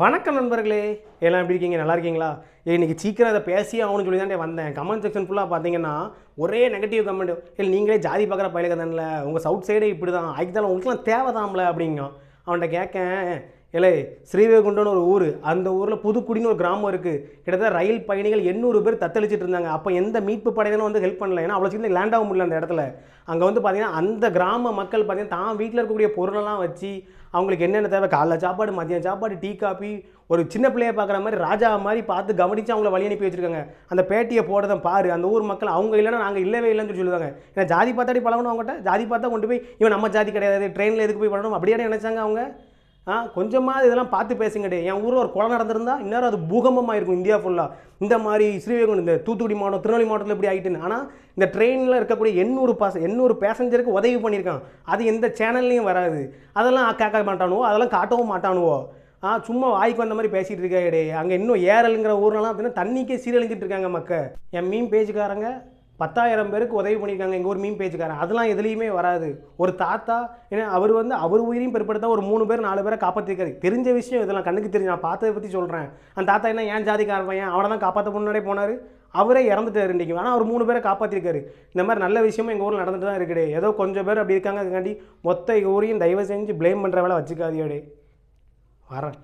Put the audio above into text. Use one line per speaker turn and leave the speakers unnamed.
வணக்கம் நண்பர்களே எல்லாம் எப்படி இருக்கீங்க நல்லா இருக்கீங்களா இன்றைக்கி சீக்கிரம் அதை பேசி ஆகணும்னு சொல்லி தான் வந்தேன் கமெண்ட் செக்ஷன் ஃபுல்லாக பார்த்தீங்கன்னா ஒரே நெகட்டிவ் கமெண்ட் இல்லை நீங்களே ஜாதி பார்க்குற பயிலுக்கு தானே உங்கள் சவுட் சைடே இப்படி தான் அதுக்கு தான் உங்களுக்குலாம் தேவை தான்ல அப்படிங்க அவன்கிட்ட கேட்கேன் இல்லை ஸ்ரீவைகுண்டம்னு ஒரு ஊர் அந்த ஊரில் புதுக்குடின்னு ஒரு கிராமம் இருக்குது கிட்டத்தட்ட ரயில் பயணிகள் எண்ணூறு பேர் தத்தளிச்சிட்டு இருந்தாங்க அப்போ எந்த மீட்பு படையினரும் வந்து ஹெல்ப் பண்ணல ஏன்னா அவ்வளோ சீக்கிரம் லேண்ட் ஆக முடியல அந்த இடத்துல அங்கே வந்து பார்த்தீங்கன்னா அந்த கிராம மக்கள் பார்த்திங்கன்னா தான் வீட்டில் இருக்கக்கூடிய பொருளெல்லாம் வச்சு அவங்களுக்கு என்னென்ன தேவை காலைல சாப்பாடு மதியம் சாப்பாடு டீ காஃபி ஒரு சின்ன பிள்ளையை பார்க்குற மாதிரி ராஜா மாதிரி பார்த்து கவனித்து அவங்கள வழி அனுப்பி வச்சுருக்காங்க அந்த பேட்டியை போடுறதை பாரு அந்த ஊர் மக்கள் அவங்க இல்லைன்னா நாங்கள் இல்லவே இல்லைன்னு சொல்லி சொல்லுவாங்க ஏன்னா ஜாதி பார்த்தாடி பழகணும் அவங்ககிட்ட ஜாதி பார்த்தா கொண்டு போய் இவன் நம்ம ஜாதி கிடையாது ட்ரெயினில் எதுக்கு போய் பழகணும் அப்படியே நினச்சாங்க அவங்க ஆ கொஞ்சமாக இதெல்லாம் பார்த்து பேசுங்கடே என் ஊரில் ஒரு கொலை நடந்திருந்தா இந்நேரம் அது பூகம்பமாக இருக்கும் இந்தியா ஃபுல்லாக இந்த மாதிரி ஸ்ரீவைகுண்டம் இந்த தூத்துக்குடி மாவட்டம் திருநெல்வேலி மாவட்டத்தில் இப்படி ஆகிட்டுன்னு ஆனால் இந்த ட்ரெயினில் இருக்கக்கூடிய எண்ணூறு பாச எண்ணூறு பேசஞ்சருக்கு உதவி பண்ணியிருக்கான் அது எந்த சேனல்லையும் வராது அதெல்லாம் கேட்க மாட்டானுவோ அதெல்லாம் காட்டவும் மாட்டானுவோ ஆ சும்மா வாய்க்கு வந்த மாதிரி பேசிகிட்டு இருக்காடே அங்கே இன்னும் ஏரலுங்கிற ஊர்லலாம் அப்படின்னா தண்ணிக்கே சீரழிஞ்சிட்டு இருக்காங்க மக்கள் என் மீன் பேஜுக்காரங்க பத்தாயிரம் பேருக்கு உதவி பண்ணியிருக்காங்க எங்கள் ஒரு மீன் பேச்சுக்காரன் அதெல்லாம் எதுலேயுமே வராது ஒரு தாத்தா ஏன்னா அவர் வந்து அவர் உயிரையும் பிற்படுத்தா ஒரு மூணு பேர் நாலு பேரை காப்பாற்றிருக்காரு தெரிஞ்ச விஷயம் இதெல்லாம் கண்ணுக்கு தெரிஞ்சு நான் பார்த்ததை பற்றி சொல்கிறேன் அந்த தாத்தா என்ன ஏன் ஜாதிக்காரன் பையன் அவனை தான் காப்பாற்ற முன்னாடியே போனார் அவரே இறந்துட்டார் இன்றைக்கி ஆனால் அவர் மூணு பேரை காப்பாற்றிருக்காரு இந்த மாதிரி நல்ல விஷயமும் எங்கள் ஊரில் நடந்துட்டு தான் இருக்குது ஏதோ கொஞ்சம் பேர் அப்படி இருக்காங்க அதுக்காண்டி மொத்த ஊரையும் தயவு செஞ்சு ப்ளேம் பண்ணுற வேலை வச்சுக்காதியோடே வரேன்